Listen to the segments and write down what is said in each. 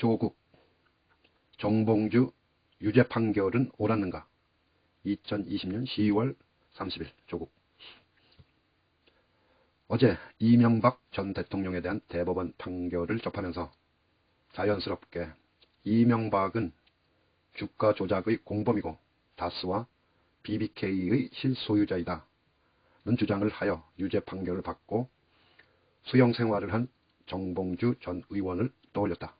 조국 정봉주 유죄 판결은 옳았는가? 2020년 10월 30일 조국 어제 이명박 전 대통령에 대한 대법원 판결을 접하면서 자연스럽게 이명박은 주가 조작의 공범이고 다스와 BBK의 실소유자이다. 는 주장을 하여 유죄 판결을 받고 수용 생활을 한 정봉주 전 의원을 떠올렸다.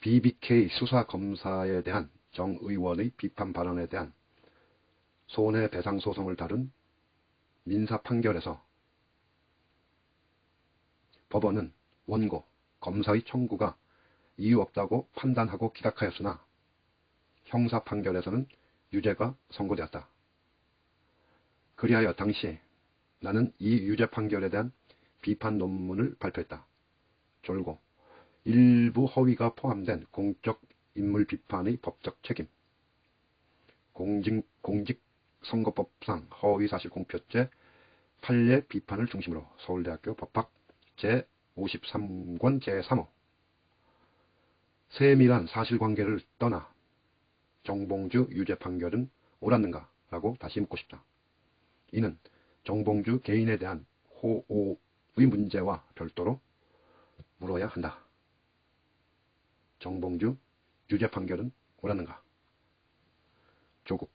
BBK 수사 검사에 대한 정 의원의 비판 발언에 대한 손해배상 소송을 다룬 민사 판결에서 법원은 원고, 검사의 청구가 이유 없다고 판단하고 기각하였으나 형사 판결에서는 유죄가 선고되었다. 그리하여 당시 나는 이 유죄 판결에 대한 비판 논문을 발표했다. 졸고 일부 허위가 포함된 공적 인물 비판의 법적 책임, 공직, 공직 선거법상 허위사실 공표죄 판례 비판을 중심으로 서울대학교 법학 제53권 제3호 세밀한 사실관계를 떠나 정봉주 유죄 판결은 옳았는가? 라고 다시 묻고 싶다. 이는 정봉주 개인에 대한 호오의 문제와 별도로 물어야 한다. 정봉주 유죄 판결은 옳았는가? 조국